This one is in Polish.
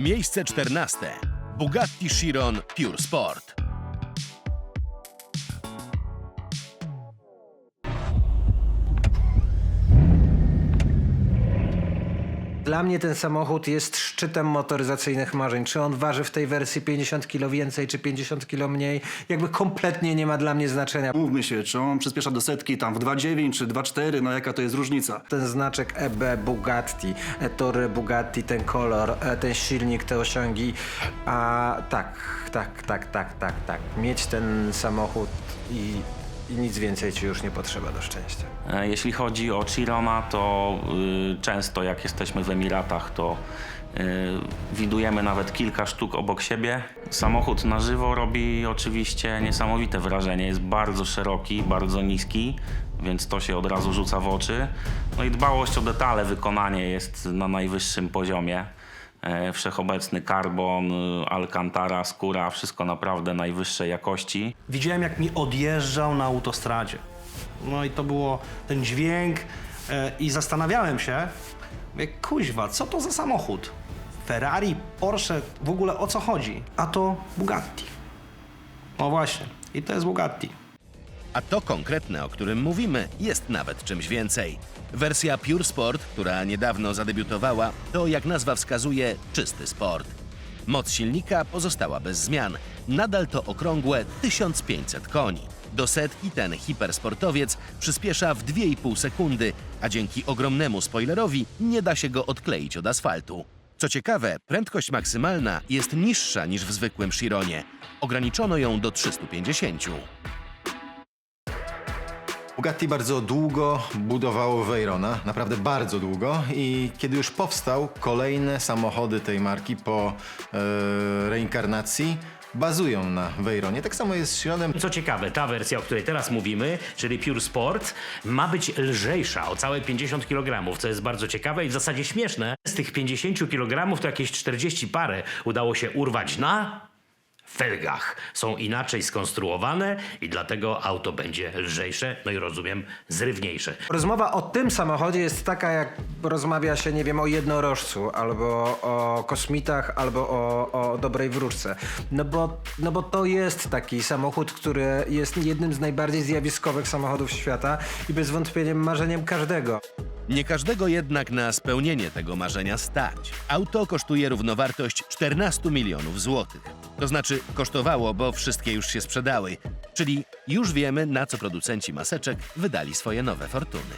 Miejsce 14. Bugatti Chiron Pure Sport. Dla mnie ten samochód jest szczytem motoryzacyjnych marzeń. Czy on waży w tej wersji 50 kg więcej, czy 50 kg mniej, jakby kompletnie nie ma dla mnie znaczenia. Mówmy się, czy on przyspiesza do setki tam w 2,9 czy 2,4, no jaka to jest różnica? Ten znaczek EB Bugatti, e, tory Bugatti, ten kolor, e, ten silnik, te osiągi. A tak, tak, tak, tak, tak, tak. Mieć ten samochód i, i nic więcej ci już nie potrzeba do szczęścia. E, Jeśli chodzi o Chirona, to y, często jak jesteśmy w Emiratach, to y, widujemy nawet kilka sztuk obok siebie. Samochód na żywo robi oczywiście niesamowite wrażenie. Jest bardzo szeroki, bardzo niski, więc to się od razu rzuca w oczy. No i dbałość o detale, wykonanie jest na najwyższym poziomie. E, Wszechobecny karbon, y, alcantara, skóra, wszystko naprawdę najwyższej jakości. Widziałem, jak mi odjeżdżał na autostradzie. No i to było ten dźwięk e, i zastanawiałem się, mówię, kuźwa, co to za samochód? Ferrari, Porsche, w ogóle o co chodzi? A to Bugatti. No właśnie, i to jest Bugatti. A to konkretne, o którym mówimy, jest nawet czymś więcej. Wersja Pure Sport, która niedawno zadebiutowała, to jak nazwa wskazuje czysty sport. Moc silnika pozostała bez zmian. Nadal to okrągłe 1500 koni. Do setki ten hipersportowiec przyspiesza w 2,5 sekundy, a dzięki ogromnemu spoilerowi nie da się go odkleić od asfaltu. Co ciekawe, prędkość maksymalna jest niższa niż w zwykłym Chironie. Ograniczono ją do 350. Bugatti bardzo długo budowało Veyrona, naprawdę bardzo długo i kiedy już powstał, kolejne samochody tej marki po e, reinkarnacji bazują na Veyronie. Tak samo jest z Chironem. Co ciekawe, ta wersja, o której teraz mówimy, czyli Pure Sport, ma być lżejsza o całe 50 kg, co jest bardzo ciekawe i w zasadzie śmieszne. Z tych 50 kg to jakieś 40 parę udało się urwać na felgach. Są inaczej skonstruowane i dlatego auto będzie lżejsze, no i rozumiem, zrywniejsze. Rozmowa o tym samochodzie jest taka, jak rozmawia się, nie wiem, o jednorożcu, albo o kosmitach, albo o, o dobrej wróżce. No bo, no bo to jest taki samochód, który jest jednym z najbardziej zjawiskowych samochodów świata i bez wątpienia marzeniem każdego. Nie każdego jednak na spełnienie tego marzenia stać. Auto kosztuje równowartość 14 milionów złotych. To znaczy kosztowało, bo wszystkie już się sprzedały. Czyli już wiemy, na co producenci maseczek wydali swoje nowe fortuny.